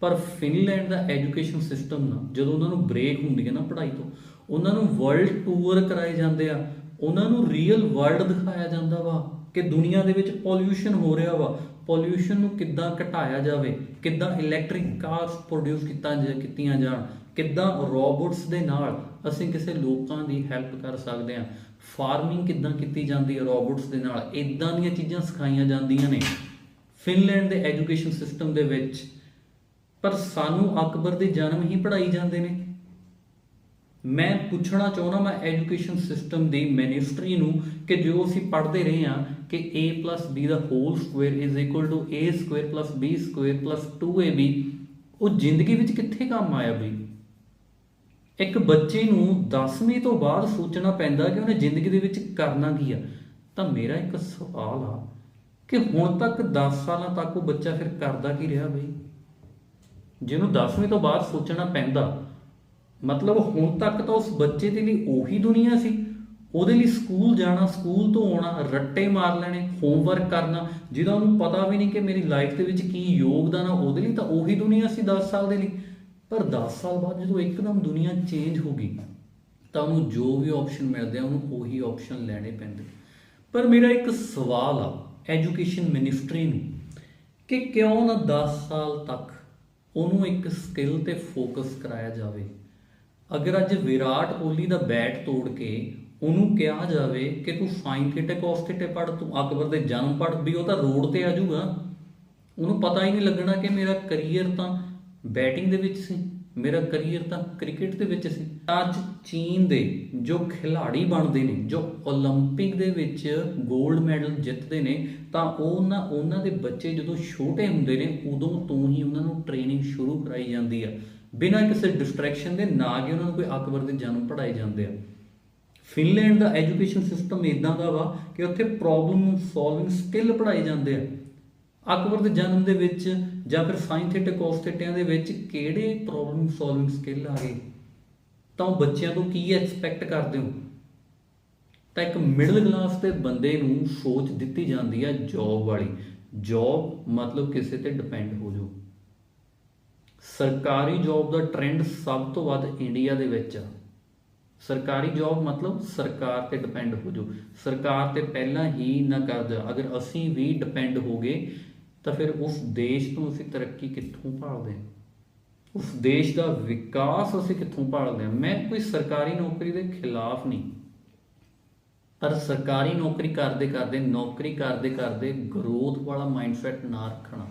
ਪਰ ਫਿਨਲੈਂਡ ਦਾ ਐਜੂਕੇਸ਼ਨ ਸਿਸਟਮ ਨਾ, ਜਦੋਂ ਉਹਨਾਂ ਨੂੰ ਬ੍ਰੇਕ ਹੁੰਦੀ ਹੈ ਨਾ ਪੜ੍ਹਾਈ ਤੋਂ, ਉਹਨਾਂ ਨੂੰ ਵਰਲਡ ਟੂਰ ਕਰਾਏ ਜਾਂਦੇ ਆ। ਉਹਨਾਂ ਨੂੰ ਰੀਅਲ ਵਰਲਡ ਦਿਖਾਇਆ ਜਾਂਦਾ ਵਾ ਕਿ ਦੁਨੀਆ ਦੇ ਵਿੱਚ ਪੋਲਿਊਸ਼ਨ ਹੋ ਰਿਹਾ ਵਾ। ਪੋਲਿਊਸ਼ਨ ਨੂੰ ਕਿੱਦਾਂ ਘਟਾਇਆ ਜਾਵੇ, ਕਿੱਦਾਂ ਇਲੈਕਟ੍ਰਿਕ ਕਾਰਸ ਪ੍ਰੋਡਿਊਸ ਕੀਤਾ ਜਾ ਕੀਤੀਆਂ ਜਾਣ, ਕਿੱਦਾਂ ਰੋਬੋਟਸ ਦੇ ਨਾਲ ਅਸੀਂ ਕਿਸੇ ਲੋਕਾਂ ਦੀ ਹੈਲਪ ਕਰ ਸਕਦੇ ਹਾਂ। ਫਾਰਮਿੰਗ ਕਿੱਦਾਂ ਕੀਤੀ ਜਾਂਦੀ ਹੈ ਰੋਬੋਟਸ ਦੇ ਨਾਲ? ਇਦਾਂ ਦੀਆਂ ਚੀਜ਼ਾਂ ਸਿਖਾਈਆਂ ਜਾਂਦੀਆਂ ਨੇ। ਫਿਨਲੈਂਡ ਦੇ ਐਜੂਕੇਸ਼ਨ ਸਿਸਟਮ ਦੇ ਵਿੱਚ, ਪਰ ਸਾਨੂੰ ਅਕਬਰ ਦੇ ਜਨਮ ਹੀ ਪੜਾਈ ਜਾਂਦੇ ਨੇ। ਮੈਂ ਪੁੱਛਣਾ ਚਾਹੁੰਦਾ, ਮੈਂ ਐਜੂਕੇਸ਼ਨ ਸਿਸਟਮ ਦੀ ਮਿਨਿਸਟਰੀ ਨੂੰ ਕਿ ਜੋ ਅਸੀਂ ਪੜ੍ਹਦੇ ਰਹੇ ਹਾਂ ਕਿ a b the whole square is equal to a square b square 2ab ਉਹ ਜ਼ਿੰਦਗੀ ਵਿੱਚ ਕਿੱਥੇ ਕੰਮ ਆਇਆ ਬਈ? ਇੱਕ ਬੱਚੇ ਨੂੰ 10ਵੀਂ ਤੋਂ ਬਾਅਦ ਸੋਚਣਾ ਪੈਂਦਾ ਕਿ ਉਹਨੇ ਜ਼ਿੰਦਗੀ ਦੇ ਵਿੱਚ ਕਰਨਾ ਕੀ ਆ। ਤਾਂ ਮੇਰਾ ਇੱਕ ਸਵਾਲ ਆ ਕਿ ਹੁਣ ਤੱਕ 10 ਸਾਲਾਂ ਤੱਕ ਉਹ ਬੱਚਾ ਫਿਰ ਕਰਦਾ ਕੀ ਰਿਹਾ ਬਈ? ਜਿਹਨੂੰ 10ਵੀਂ ਤੋਂ ਬਾਅਦ ਸੋਚਣਾ ਪੈਂਦਾ, ਮਤਲਬ ਹੁਣ ਤੱਕ ਤਾਂ ਉਸ ਬੱਚੇ ਦੇ ਲਈ ਉਹੀ ਦੁਨੀਆ ਸੀ। ਉਹਦੇ ਲਈ ਸਕੂਲ ਜਾਣਾ, ਸਕੂਲ ਤੋਂ ਆਉਣਾ, ਰੱਟੇ ਮਾਰ ਲੈਣੇ ਹੋਮਵਰਕ ਕਰਨਾ, ਜਿਹਦਾ ਉਹਨੂੰ ਪਤਾ ਵੀ ਨਹੀਂ ਕਿ ਮੇਰੀ ਲਾਈਫ ਦੇ ਵਿੱਚ ਕੀ ਯੋਗਦਾਨ ਆ ਉਹਦੇ ਲਈ ਤਾਂ ਉਹੀ ਦੁਨੀਆ ਸੀ 10 ਸਾਲ ਦੇ ਲਈ। ਪਰ 10 ਸਾਲ ਬਾਅਦ ਜਦੋਂ ਇੱਕਦਮ ਦੁਨੀਆ ਚੇਂਜ ਹੋ ਗਈ, ਤਾਂ ਉਹਨੂੰ ਜੋ ਵੀ ਆਪਸ਼ਨ ਮਿਲਦੇ ਆ, ਉਹਨੂੰ ਉਹੀ ਆਪਸ਼ਨ ਲੈਣੇ ਪੈਂਦੇ। ਪਰ ਮੇਰਾ ਇੱਕ ਸਵਾਲ ਆ ਐਜੂਕੇਸ਼ਨ ਮਿਨਿਸਟਰੀ ਨੂੰ ਕਿ ਕਿਉਂ ਨਾ 10 ਸਾਲ ਤੱਕ ਉਹਨੂੰ ਇੱਕ ਸਕਿੱਲ ਤੇ ਫੋਕਸ ਕਰਾਇਆ ਜਾਵੇ? ਅਗਰ ਅੱਜ ਵਿਰਾਟ ਕੋਹਲੀ ਦਾ ਬੈਟ ਤੋੜ ਕੇ ਉਹਨੂੰ ਕਿਹਾ ਜਾਵੇ ਕਿ ਤੂੰ ਸਾਈਨ ਥੀਟਾ ਕੋਸ ਥੀਟਾ ਪੜ ਤੂੰ ਅਕਬਰ ਦੇ ਜਨਮ ਪੜ ਵੀ ਉਹ ਤਾਂ ਰੋਡ ਤੇ ਆ ਜਾਊਗਾ। ਉਹਨੂੰ ਪਤਾ ਹੀ ਨਹੀਂ ਲੱਗਣਾ ਕਿ ਮੇਰਾ ਕਰੀਅਰ ਤਾਂ ਬੈਟਿੰਗ ਦੇ ਵਿੱਚ ਸੀ, ਮੇਰਾ ਕਰੀਅਰ ਤਾਂ ਕ੍ਰਿਕਟ ਦੇ ਵਿੱਚ ਸੀ। ਅੱਜ ਚੀਨ ਦੇ ਜੋ ਖਿਡਾਰੀ ਬਣਦੇ ਨੇ, ਜੋ 올림픽 ਦੇ ਵਿੱਚ 골ਡ ਮੈਡਲ ਜਿੱਤਦੇ ਨੇ, ਤਾਂ ਉਹਨਾਂ ਉਹਨਾਂ ਦੇ ਬੱਚੇ ਜਦੋਂ ਛੋਟੇ ਹੁੰਦੇ ਨੇ, ਉਦੋਂ ਤੋਂ ਹੀ ਉਹਨਾਂ ਨੂੰ ਟ੍ਰੇਨਿੰਗ ਸ਼ੁਰੂ ਕਰਾਈ ਜਾਂਦੀ ਆ। ਬਿਨਾਂ ਕਿਸੇ ਡਿਸਟਰੈਕਸ਼ਨ ਦੇ, ਨਾ ਕਿ ਉਹਨਾਂ ਨੂੰ ਕੋਈ ਅਕਬਰ ਦੇ ਜਨਮ ਪੜਾਏ ਜਾਂਦੇ ਆ। ਫਿਨਲੈਂਡ ਦਾ ਐਜੂਕੇਸ਼ਨ ਸਿਸਟਮ ਇਦਾਂ ਦਾ ਵਾ ਕਿ ਉੱਥੇ ਪ੍ਰੋਬਲਮ ਸੋਲਵਿੰਗ ਸਕਿੱਲ ਪੜਾਏ ਜਾਂਦੇ ਆ। ਅਕਬਰ ਦੇ ਜਨਮ ਦੇ ਵਿੱਚ ਜਾਂ ਫਿਰ ਸਾਇਨ ਥੀਟਾ ਕੋਸ ਥੀਟਿਆਂ ਦੇ ਵਿੱਚ ਕਿਹੜੇ ਪ੍ਰੋਬਲਮ ਸੋਲਵਿੰਗ ਸਕਿੱਲ ਆ ਗਏ? ਤਾਂ ਉਹ ਬੱਚਿਆਂ ਤੋਂ ਕੀ ਐਕਸਪੈਕਟ ਕਰਦੇ ਹੋ? ਤਾਂ ਇੱਕ ਮਿਡਲ ਕਲਾਸ ਦੇ ਬੰਦੇ ਨੂੰ ਸੋਚ ਦਿੱਤੀ ਜਾਂਦੀ ਆ ਜੌਬ ਵਾਲੀ। ਜੌਬ ਮਤਲਬ ਕਿਸੇ ਤੇ ਡਿਪੈਂਡ ਹੋ ਜਾਓ। ਸਰਕਾਰੀ ਜੌਬ ਦਾ ਟ੍ਰੈਂਡ ਸਭ ਤੋਂ ਵੱਧ ਇੰਡੀਆ ਦੇ ਵਿੱਚ ਆ। ਸਰਕਾਰੀ ਜੌਬ ਮਤਲਬ ਸਰਕਾਰ ਤੇ ਡਿਪੈਂਡ ਹੋ ਜਾਓ। ਸਰਕਾਰ ਤੇ ਪਹਿਲਾਂ ਹੀ ਨਾ ਕਰ ਅਗਰ ਅਸੀਂ ਵੀ ਡਿਪੈਂਡ ਹੋ ਗਏ, ਤਾਂ ਫਿਰ ਉਸ ਦੇਸ਼ ਤੋਂ ਅਸੀਂ ਤਰੱਕੀ ਕਿੱਥੋਂ ਭਾਲਦੇ ਹਾਂ? ਉਸ ਦੇਸ਼ ਦਾ ਵਿਕਾਸ ਅਸੀਂ ਕਿੱਥੋਂ ਭਾਲਦੇ ਹਾਂ? ਮੈਂ ਕੋਈ ਸਰਕਾਰੀ ਨੌਕਰੀ ਦੇ ਖਿਲਾਫ ਨਹੀਂ। ਪਰ ਸਰਕਾਰੀ ਨੌਕਰੀ ਕਰਦੇ ਕਰਦੇ, ਨੌਕਰੀ ਕਰਦੇ ਕਰਦੇ ਗਰੋਥ ਵਾਲਾ ਮਾਈਂਡਸੈਟ ਨਾ ਰੱਖਣਾ,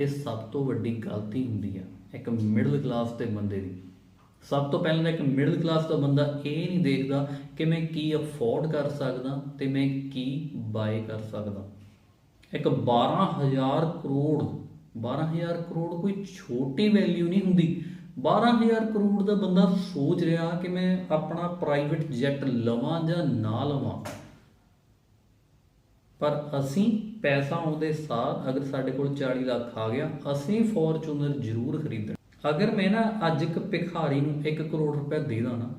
ਇਹ ਸਭ ਤੋਂ ਵੱਡੀ ਗਲਤੀ ਹੁੰਦੀ ਆ। ਇੱਕ ਮਿਡਲ ਕਲਾਸ ਦੇ ਬੰਦੇ ਦੀ। ਸਭ ਤੋਂ ਪਹਿਲਾਂ ਤਾਂ ਇੱਕ ਮਿਡਲ ਕਲਾਸ ਦਾ ਬੰਦਾ ਇਹ ਨਹੀਂ ਦੇਖਦਾ ਕਿ ਮੈਂ ਕੀ ਅਫੋਰਡ ਕਰ ਸਕਦਾ ਤੇ ਮੈਂ ਕੀ ਬਾਏ ਕਰ ਸਕਦਾ। ਇੱਕ 12000 ਕਰੋੜ 12000 ਕਰੋੜ ਕੋਈ ਛੋਟੀ ਵੈਲਿਊ ਨਹੀਂ ਹੁੰਦੀ। 12000 ਕਰੋੜ ਦਾ ਬੰਦਾ ਸੋਚ ਰਿਹਾ ਕਿ ਮੈਂ ਆਪਣਾ ਪ੍ਰਾਈਵੇਟ ਜੈਟ ਲਵਾਂ ਜਾਂ ਨਾ ਲਵਾਂ। ਪਰ ਅਸੀਂ ਪੈਸਾ ਆਉਂਦੇ ਸਾਰ ਅਗਰ ਸਾਡੇ ਕੋਲ 40 ਲੱਖ ਆ ਗਿਆ, ਅਸੀਂ ਫੋਰਚੂਨਰ ਜ਼ਰੂਰ ਖਰੀਦਣਾ। ਅਗਰ ਮੈਂ ਨਾ ਅੱਜ ਇੱਕ ਭਿਖਾਰੀ ਨੂੰ 1 ਕਰੋੜ ਰੁਪਏ ਦੇ ਦਾਂ ਨਾ,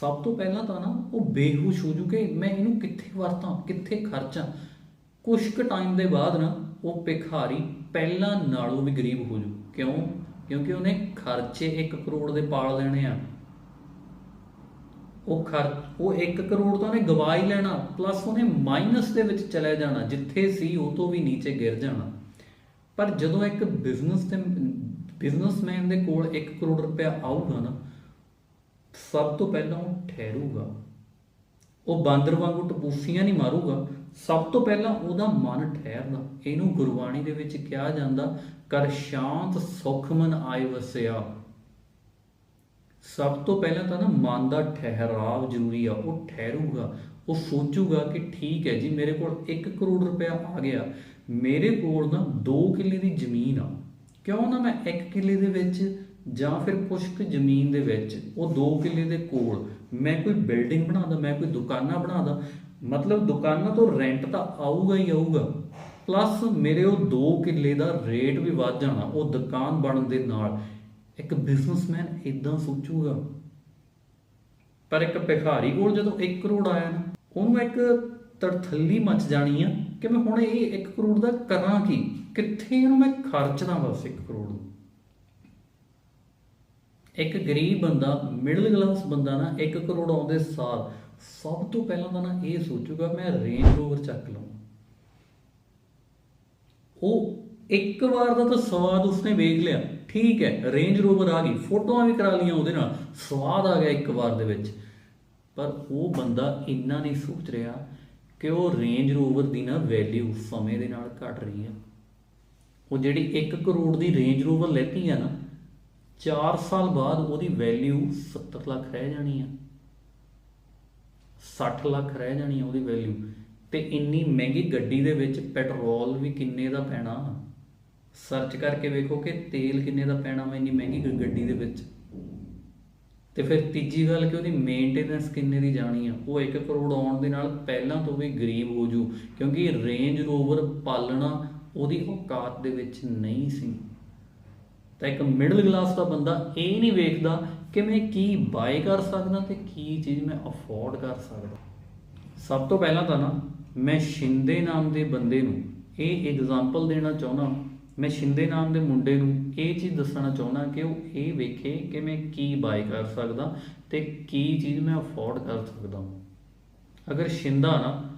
ਸਭ ਤੋਂ ਪਹਿਲਾਂ ਤਾਂ ਨਾ ਉਹ ਬੇਹੋਸ਼ ਹੋ ਜੂ ਕਿ ਮੈਂ ਇਹਨੂੰ ਕਿੱਥੇ ਵਰਤਾਂ, ਕਿੱਥੇ ਖਰਚਾਂ। ਕੁਝ ਕੁ ਟਾਈਮ ਦੇ ਬਾਅਦ ਨਾ ਉਹ ਭਿਖਾਰੀ ਪਹਿਲਾਂ ਨਾਲੋਂ ਵੀ ਗਰੀਬ ਹੋ ਜੂ। ਕਿਉਂ? ਕਿਉਂਕਿ ਉਹਨੇ ਖਰਚੇ 1 ਕਰੋੜ ਦੇ ਪਾਲ ਲੈਣੇ ਆ। ਉਹ ਖਰ, ਉਹ 1 ਕਰੋੜ ਤਾਂ ਉਹਨੇ ਗਵਾ ਹੀ ਲੈਣਾ ਪਲੱਸ ਉਹਨੇ ਮਾਈਨਸ ਦੇ ਵਿੱਚ ਚਲੇ ਜਾਣਾ, ਜਿੱਥੇ ਸੀ ਉਹ ਤੋਂ ਵੀ ਨੀਚੇ ਗਿਰ ਜਾਣਾ। ਪਰ ਜਦੋਂ ਇੱਕ ਬਿਜ਼ਨਸ ਤੇ ਬਿਜ਼ਨਸਮੈਨ ਦੇ ਕੋਲ 1 ਕਰੋੜ ਰੁਪਇਆ ਆਊਗਾ ਨਾ, ਸਭ ਤੋਂ ਪਹਿਲਾਂ ਉਹ ਠਹਿਰੂਗਾ। ਉਹ ਬਾਂਦਰ ਵਾਂਗੂ ਟਪੂਸੀਆਂ ਨਹੀਂ ਮਾਰੂਗਾ। ਸਭ ਤੋਂ ਪਹਿਲਾਂ ਉਹਦਾ ਮਨ ਠਹਿਰਦਾ। ਇਹਨੂੰ ਗੁਰਬਾਣੀ ਦੇ ਵਿੱਚ ਕਿਹਾ ਜਾਂਦਾ, ਕਰ ਸ਼ਾਂਤ ਸੁਖ ਮਨ ਵਸਿਆ। ਸਭ ਤੋਂ ਪਹਿਲਾਂ ਤਾਂ ਨਾ ਮਨ ਦਾ ਠਹਿਰਾਵ ਜ਼ਰੂਰੀ ਆ। ਉਹ ਠਹਿਰੂਗਾ। ਉਹ ਸੋਚੂਗਾ ਕਿ ਠੀਕ ਹੈ ਜੀ, ਮੇਰੇ ਕੋਲ 1 ਕਰੋੜ ਰੁਪਇਆ ਆ ਗਿਆ। ਮੇਰੇ ਕੋਲ ਨਾ 2 ਕਿੱਲੇ ਦੀ ਜ਼ਮੀਨ ਆ। ਕਿਉਂ ਨਾ ਮੈਂ 1 ਕਿੱਲੇ ਦੇ ਵਿੱਚ ਜਾਂ ਫਿਰ ਕੁਛ ਕੁ ਜ਼ਮੀਨ ਦੇ ਵਿੱਚ ਉਹ 2 ਕਿੱਲੇ ਦੇ ਕੋਲ ਮੈਂ ਕੋਈ ਬਿਲਡਿੰਗ ਬਣਾਦਾ ਮੈਂ ਕੋਈ ਦੁਕਾਨਾਂ ਬਣਾਦਾ ਮਤਲਬ ਦੁਕਾਨਾਂ ਤੋਂ ਰੈਂਟ ਤਾਂ ਆਊਗਾ ਹੀ ਆਊਗਾ ਪਲੱਸ ਮੇਰੇ ਉਹ 2 ਕਿੱਲੇ ਦਾ ਰੇਟ ਵੀ ਵੱਧ ਜਾਣਾ, ਉਹ ਦੁਕਾਨ ਬਣਨ ਦੇ ਨਾਲ, ਇੱਕ ਬਿਜ਼ਨਸਮੈਨ ਇਦਾਂ ਸੋਚੂਗਾ। ਪਰ ਇੱਕ ਭਿਖਾਰੀ ਕੋਲ ਜਦੋਂ 1 ਕਰੋੜ ਆਇਆ ਨਾ, ਉਹਨੂੰ ਇੱਕ ਤੜਥੱਲੀ ਮਚ ਜਾਣੀ ਆ ਕਿ ਮੈਂ ਹੁਣ ਇਹ 1 ਕਰੋੜ ਦਾ ਕਰਾਂ ਕੀ? ਕਿੱਥੇ ਇਹਨੂੰ ਮੈਂ ਖਰਚਦਾ ਬਸ 1 ਕਰੋੜ ਨੂੰ? ਇੱਕ ਗਰੀਬ ਬੰਦਾ ਮਿਡਲ ਕਲਾਸ ਬੰਦਾ ਨਾ 1 ਕਰੋੜ ਆਉਂਦੇ ਸਾਲ। ਸਭ ਤੋਂ ਪਹਿਲਾਂ ਤਾਂ ਨਾ ਇਹ ਸੋਚੂਗਾ, ਮੈਂ ਰੇਂਜ ਰੋਵਰ ਚੱਕ ਲਵਾਂ। ਉਹ ਇੱਕ ਵਾਰ ਦਾ ਤਾਂ ਸਵਾਦ ਉਸਨੇ ਵੇਖ ਲਿਆ। ਠੀਕ ਹੈ ਰੇਂਜ ਰੋਵਰ ਆ ਗਈ। ਫੋਟੋਆਂ ਵੀ ਕਰਾ ਲਈਆਂ ਉਹਦੇ ਨਾਲ। ਸਵਾਦ ਆ ਗਿਆ ਇੱਕ ਵਾਰ ਦੇ ਵਿੱਚ। ਪਰ ਉਹ ਬੰਦਾ ਇੰਨਾ ਨਹੀਂ ਸੋਚ ਰਿਹਾ ਕਿ ਉਹ ਰੇਂਜ ਰੋਵਰ ਦੀ ਨਾ ਵੈਲਿਊ ਸਮੇਂ ਦੇ ਨਾਲ ਘਟ ਰਹੀ ਹੈ। ਉਹ ਜਿਹੜੀ 1 ਕਰੋੜ ਦੀ ਰੇਂਜ ਰੋਵਰ ਲੈਤੀ ਆ ਨਾ 4 ਸਾਲ ਬਾਅਦ ਉਹਦੀ ਵੈਲਿਊ 70 ਲੱਖ ਰਹਿ ਜਾਣੀ ਆ। 60 ਲੱਖ ਰਹਿ ਜਾਣੀ ਆ ਉਹਦੀ ਵੈਲਿਊ ਤੇ ਇੰਨੀ ਮਹਿੰਗੀ ਗੱਡੀ ਦੇ ਵਿੱਚ ਪੈਟਰੋਲ ਵੀ ਕਿੰਨੇ ਦਾ ਪੈਣਾ? ਸਰਚ ਕਰਕੇ ਵੇਖੋ ਕਿ ਤੇਲ ਕਿੰਨੇ ਦਾ ਪੈਣਾ ਵਾ ਇੰਨੀ ਮਹਿੰਗੀ ਗੱਡੀ ਦੇ ਵਿੱਚ। ਤੇ ਫਿਰ ਤੀਜੀ ਗੱਲ ਕਿ ਉਹਦੀ ਮੇਨਟੇਨੈਂਸ ਕਿੰਨੇ ਦੀ ਜਾਣੀ ਆ? ਉਹ 1 ਕਰੋੜ ਆਉਣ ਦੇ ਨਾਲ ਪਹਿਲਾਂ ਤੋਂ ਵੀ ਗਰੀਬ ਹੋ ਜੂ, ਕਿਉਂਕਿ ਰੇਂਜ ਰੋਵਰ ਪਾਲਣਾ ਉਹਦੀ ਔਕਾਤ ਦੇ ਵਿੱਚ ਨਹੀਂ ਸੀ। ਤਾਂ ਇੱਕ ਮਿਡਲ ਕਲਾਸ ਦਾ ਬੰਦਾ ਇਹ ਨਹੀਂ ਵੇਖਦਾ ਕਿ ਮੈਂ ਕੀ ਬਾਏ ਕਰ ਸਕਦਾ ਤੇ ਕੀ ਚੀਜ਼ ਮੈਂ ਅਫੋਰਡ ਕਰ ਸਕਦਾ। ਸਭ ਤੋਂ ਪਹਿਲਾਂ ਤਾਂ ਨਾ, ਮੈਂ ਸ਼ਿੰਦੇ ਨਾਮ ਦੇ ਬੰਦੇ ਨੂੰ ਇਹ ਐਗਜ਼ਾਮਪਲ ਦੇਣਾ ਚਾਹੁੰਦਾ। ਮੈਂ ਸ਼ਿੰਦੇ ਨਾਮ ਦੇ ਮੁੰਡੇ ਨੂੰ ਇਹ ਚੀਜ਼ ਦੱਸਣਾ ਚਾਹੁੰਦਾ ਕਿ ਉਹ ਇਹ ਵੇਖੇ ਕਿ ਮੈਂ ਕੀ ਬਾਏ ਕਰ ਸਕਦਾ ਤੇ ਕੀ ਚੀਜ਼ ਮੈਂ ਅਫੋਰਡ ਕਰ ਸਕਦਾ। ਅਗਰ ਸ਼ਿੰਦਾ ਨਾ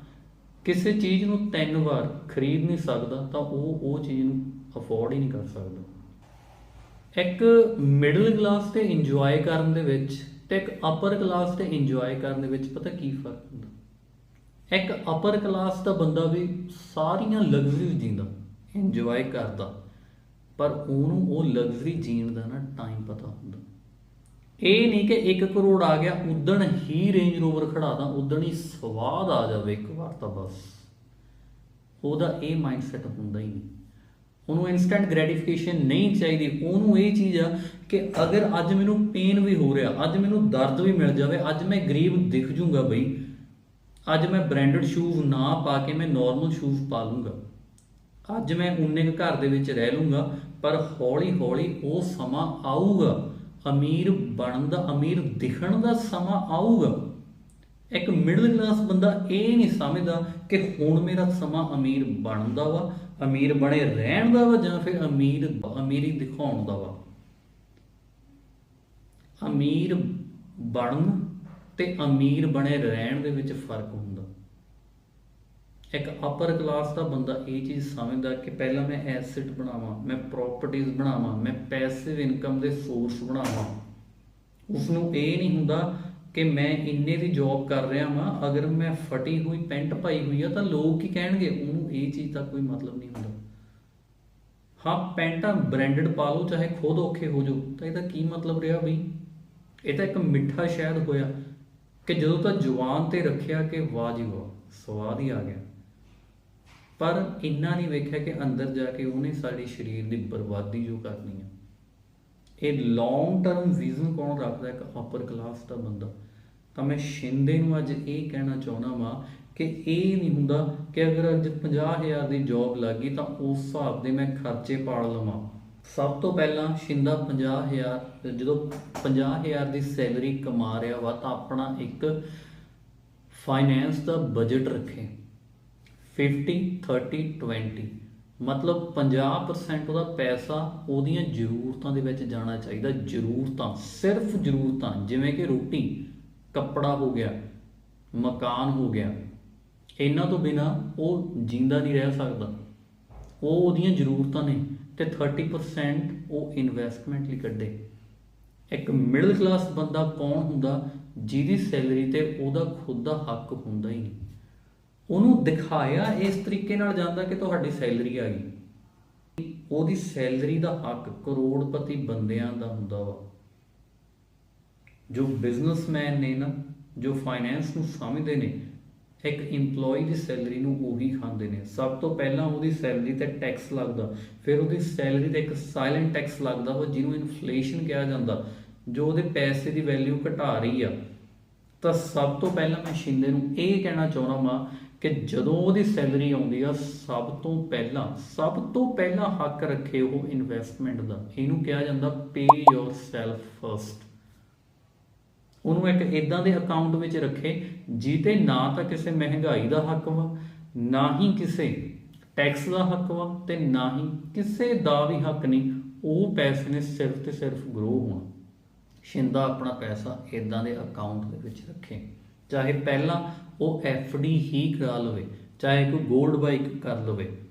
ਕਿਸੇ ਚੀਜ਼ ਨੂੰ ਤਿੰਨ ਵਾਰ ਖਰੀਦ ਨਹੀਂ ਸਕਦਾ, ਤਾਂ ਉਹ ਉਹ ਚੀਜ਼ ਨੂੰ ਅਫੋਰਡ ਹੀ ਨਹੀਂ ਕਰ ਸਕਦਾ। ਇੱਕ ਮਿਡਲ ਕਲਾਸ ਤੇ ਇੰਜੋਏ ਕਰਨ ਦੇ ਵਿੱਚ ਤੇ ਇੱਕ ਅਪਰ ਕਲਾਸ ਤੇ ਇੰਜੋਏ ਕਰਨ ਦੇ ਵਿੱਚ ਪਤਾ ਕੀ ਫ਼ਰਕ ਹੁੰਦਾ? ਇੱਕ ਅਪਰ ਕਲਾਸ ਦਾ ਬੰਦਾ ਵੀ ਸਾਰੀਆਂ ਲਗਜ਼ਰੀ ਜੀਂਦਾ ਇੰਜੋਏ ਕਰਦਾ, ਪਰ ਉਹਨੂੰ ਉਹ ਲਗਜ਼ਰੀ ਜੀਣ ਦਾ ਨਾ ਟਾਈਮ ਪਤਾ ਹੁੰਦਾ। ਇਹ ਨਹੀਂ ਕਿ 1 ਕਰੋੜ ਆ ਗਿਆ, ਉਦਣ ਹੀ ਰੇਂਜ ਰੋਵਰ ਖੜਾ ਦਾਂ ਉਦਣ ਹੀ ਸਵਾਦ ਆ ਜਾਵੇ ਇੱਕ ਵਾਰ ਤਾਂ ਬਸ। ਉਹਦਾ ਇਹ ਮਾਈਂਡਸੈਟ ਹੁੰਦਾ ਹੀ ਨਹੀਂ। ਉਹਨੂੰ ਇਨਸਟੈਂਟ ਗ੍ਰੈਟੀਫਿਕੇਸ਼ਨ ਨਹੀਂ ਚਾਹੀਦੀ। ਉਹਨੂੰ ਇਹ ਚੀਜ਼ ਆ ਕਿ ਅਗਰ ਅੱਜ ਮੈਨੂੰ ਪੇਨ ਵੀ ਹੋ ਰਿਹਾ, ਅੱਜ ਮੈਨੂੰ ਦਰਦ ਵੀ ਮਿਲ ਜਾਵੇ, ਅੱਜ ਮੈਂ ਗਰੀਬ ਦਿਖ ਜੂੰਗਾ ਬਈ। ਅੱਜ ਮੈਂ ਬ੍ਰਾਂਡਡ ਸ਼ੂਜ਼ ਨਾ ਪਾ ਕੇ ਮੈਂ ਨਾਰਮਲ ਸ਼ੂਜ਼ ਪਾ ਲੂੰਗਾ। ਅੱਜ ਮੈਂ ਉਨੇ ਕੁ ਘਰ ਦੇ ਵਿੱਚ ਰਹਿ ਲੂੰਗਾ, ਪਰ ਹੌਲੀ ਹੌਲੀ ਉਹ ਸਮਾਂ ਆਊਗਾ। ਅਮੀਰ ਬਣਨ ਦਾ, ਅਮੀਰ ਦਿਖਣ ਦਾ ਸਮਾਂ ਆਊਗਾ। ਇੱਕ ਮਿਡਲ ਕਲਾਸ ਬੰਦਾ ਇਹ ਨਹੀਂ ਸਮਝਦਾ ਕਿ ਹੁਣ ਮੇਰਾ ਸਮਾਂ ਅਮੀਰ ਬਣਨ ਦਾ ਵਾ, ਅਮੀਰ ਬਣੇ ਰਹਿਣ ਦਾ ਵਾ ਜਾਂ ਫਿਰ ਅਮੀਰ, ਅਮੀਰੀ ਦਿਖਾਉਣ ਦਾ ਵਾ। ਅਮੀਰ ਬਣਨ ਤੇ ਅਮੀਰ ਬਣੇ ਰਹਿਣ ਦੇ ਵਿੱਚ ਫ਼ਰਕ ਹੁੰਦਾ। ਇੱਕ ਅਪਰ ਕਲਾਸ ਦਾ ਬੰਦਾ ਇਹ ਚੀਜ਼ ਸਮਝਦਾ ਕਿ ਪਹਿਲਾਂ ਮੈਂ ਐਸੈਟ ਬਣਾਵਾਂ, ਮੈਂ ਪ੍ਰਾਪਰਟੀਆਂ ਬਣਾਵਾਂ, ਮੈਂ ਪੈਸਿਵ ਇਨਕਮ ਦੇ ਸੋਰਸ ਬਣਾਵਾਂ। ਉਸ ਨੂੰ ਇਹ ਨਹੀਂ ਹੁੰਦਾ ਕਿ ਮੈਂ ਇੰਨੇ ਦੀ ਜੌਬ ਕਰ ਰਿਹਾ ਹਾਂ ਅਗਰ ਮੈਂ ਫਟੀ ਹੋਈ, ਪੈਂਟ ਪਾਈ ਹੋਈ ਆ, ਤਾਂ ਲੋਕ ਕੀ ਕਹਿਣਗੇ? ਉਹਨੂੰ ਇਹ ਚੀਜ਼ ਦਾ ਕੋਈ ਮਤਲਬ ਨਹੀਂ ਹੁੰਦਾ। ਹਾਂ, ਪੈਂਟਾਂ ਬ੍ਰਾਂਡਡ ਪਾ ਲਓ, ਚਾਹੇ ਖੁਦ ਔਖੇ ਹੋ ਜਾਓ, ਤਾਂ ਇਹਦਾ ਕੀ ਮਤਲਬ ਰਿਹਾ ਬਈ? ਇਹ ਤਾਂ ਇੱਕ ਮਿੱਠਾ ਸ਼ਾਇਦ ਹੋਇਆ ਕਿ ਜਦੋਂ ਤਾਂ ਜਵਾਨ ਤੇ ਰੱਖਿਆ ਕਿ ਵਾਹ ਜੀ ਵਾਹ, ਸਵਾਦ ਹੀ ਆ ਗਿਆ। ਪਰ ਇੰਨਾ ਨਹੀਂ ਵੇਖਿਆ ਕਿ ਅੰਦਰ ਜਾ ਕੇ ਉਹਨੇ ਸਾਡੇ ਸਰੀਰ ਦੀ ਬਰਬਾਦੀ ਜੋ ਕਰਨੀ ਹੈ ਇਹ ਲੌਂਗ ਟਰਮ ਵਿਜ਼ਨ ਕੌਣ ਰੱਖਦਾ? ਇੱਕ ਅਪਰ ਕਲਾਸ ਦਾ ਬੰਦਾ। ਤਾਂ ਮੈਂ ਸ਼ਿੰਦੇ ਨੂੰ ਅੱਜ ਇਹ ਕਹਿਣਾ ਚਾਹੁੰਦਾ ਵਾਂ ਕਿ ਇਹ ਨਹੀਂ ਹੁੰਦਾ ਕਿ ਅਗਰ ਅੱਜ 50000 ਦੀ ਜੌਬ ਲੱਗੀ ਤਾਂ ਉਸ ਹਿਸਾਬ ਦੇ ਮੈਂ ਖਰਚੇ ਪਾੜ ਲਵਾਂ। ਸਭ ਤੋਂ ਪਹਿਲਾਂ ਸ਼ਿੰਦਾ 50000 ਜਦੋਂ 50000 ਦੀ ਸੈਲਰੀ ਕਮਾ ਰਿਹਾ ਵਾ ਤਾਂ ਆਪਣਾ ਇੱਕ ਫਾਈਨੈਂਸ ਦਾ ਬਜਟ ਰੱਖੇ। 50 30 20 ਮਤਲਬ 50% ਉਹਦਾ ਪੈਸਾ ਉਹਦੀਆਂ ਜ਼ਰੂਰਤਾਂ ਦੇ ਵਿੱਚ ਜਾਣਾ ਚਾਹੀਦਾ, ਜ਼ਰੂਰਤਾਂ, ਸਿਰਫ ਜ਼ਰੂਰਤਾਂ। ਜਿਵੇਂ ਕਿ ਰੋਟੀ, ਕੱਪੜਾ ਹੋ ਗਿਆ, ਮਕਾਨ ਹੋ ਗਿਆ, ਇਹਨਾਂ ਤੋਂ ਬਿਨਾ ਉਹ ਜਿੰਦਾ ਨਹੀਂ ਰਹਿ ਸਕਦਾ। ਉਹ ਉਹਦੀਆਂ ਜ਼ਰੂਰਤਾਂ ਨੇ ਤੇ 30% ਉਹ ਇਨਵੈਸਟਮੈਂਟ ਲਈ ਕੱਢੇ। ਇੱਕ ਮਿਡਲ ਕਲਾਸ ਬੰਦਾ ਕੌਣ ਹੁੰਦਾ, ਜਿਹਦੀ ਸੈਲਰੀ ਤੇ ਉਹਦਾ ਖੁਦ ਦਾ ਹੱਕ ਹੁੰਦਾ ਹੀ ਨਹੀਂ। ਉਹਨੂੰ ਦਿਖਾਇਆ ਇਸ ਤਰੀਕੇ ਨਾਲ ਜਾਂਦਾ ਕਿ ਤੁਹਾਡੀ ਸੈਲਰੀ ਆ ਗਈ। ਉਹਦੀ ਸੈਲਰੀ ਦਾ ਹੱਕ ਕਰੋੜਪਤੀ ਬੰਦਿਆਂ ਦਾ ਹੁੰਦਾ ਵਾ। ਜੋ ਬਿਜ਼ਨਸਮੈਨ ਨੇ ਨਾ, ਜੋ ਫਾਈਨੈਂਸ ਨੂੰ ਸਮਝਦੇ ਨੇ, ਇੱਕ EMPLOYE ਦੀ ਸੈਲਰੀ ਨੂੰ ਉਹੀ ਖਾਂਦੇ ਨੇ। ਸਭ ਤੋਂ ਪਹਿਲਾਂ ਉਹਦੀ ਸੈਲਰੀ ਤੇ ਟੈਕਸ ਲੱਗਦਾ, ਫਿਰ ਉਹਦੀ ਸੈਲਰੀ ਤੇ ਇੱਕ ਸਾਇਲੈਂਟ ਟੈਕਸ ਲੱਗਦਾ ਵਾ, ਜਿਹਨੂੰ ਇਨਫਲੇਸ਼ਨ ਕਿਹਾ ਜਾਂਦਾ, ਜੋ ਉਹਦੇ ਪੈਸੇ ਦੀ ਵੈਲਿਊ ਘਟਾ ਰਹੀ ਆ। ਤਾਂ ਸਭ ਤੋਂ ਪਹਿਲਾਂ ਮੈਂ ਸ਼ਿੰਦੇ ਨੂੰ ਇਹ ਕਹਿਣਾ ਚਾਹੁੰਦਾ ਵਾਂ ਕਿ ਜਦੋਂ ਉਹਦੀ ਸੈਲਰੀ ਆਉਂਦੀ ਆ, ਸਭ ਤੋਂ ਪਹਿਲਾਂ, ਸਭ ਤੋਂ ਪਹਿਲਾਂ ਹੱਕ ਰੱਖੇ ਉਹ ਇਨਵੈਸਟਮੈਂਟ ਦਾ। ਇਹਨੂੰ ਕਿਹਾ ਜਾਂਦਾ ਪੇ ਯੋਰ ਸੈਲਫ ਫਰਸਟ ਉਹਨੂੰ ਇੱਕ ਇਦਾਂ ਦੇ ਅਕਾਊਂਟ ਵਿੱਚ ਰੱਖੇ ਜਿੱਤੇ ਨਾ ਤਾਂ ਕਿਸੇ ਮਹਿੰਗਾਈ ਦਾ ਹੱਕ ਵਾ, ਨਾ ਹੀ ਕਿਸੇ ਟੈਕਸ ਦਾ ਹੱਕ ਵਾ ਤੇ ਨਾ ਹੀ ਕਿਸੇ ਦਾ ਵੀ ਹੱਕ ਨਹੀਂ। ਉਹ ਪੈਸੇ ਨੇ ਸਿਰਫ ਤੇ ਸਿਰਫ ਗਰੋ ਹੋਣਾ। ਸ਼ਿੰਦਾ ਆਪਣਾ ਪੈਸਾ ਇਦਾਂ ਦੇ ਅਕਾਊਂਟ ਦੇ ਵਿੱਚ ਰੱਖੇ। ਚਾਹੇ ਪਹਿਲਾਂ ਉਹ ਡੀ ਹੀ ਕਰਾ ਲਵੇ ਚਾਹੇ ਕੋਈ 골ਡ ਬਾਈਕ ਕਰ ਲਵੇ।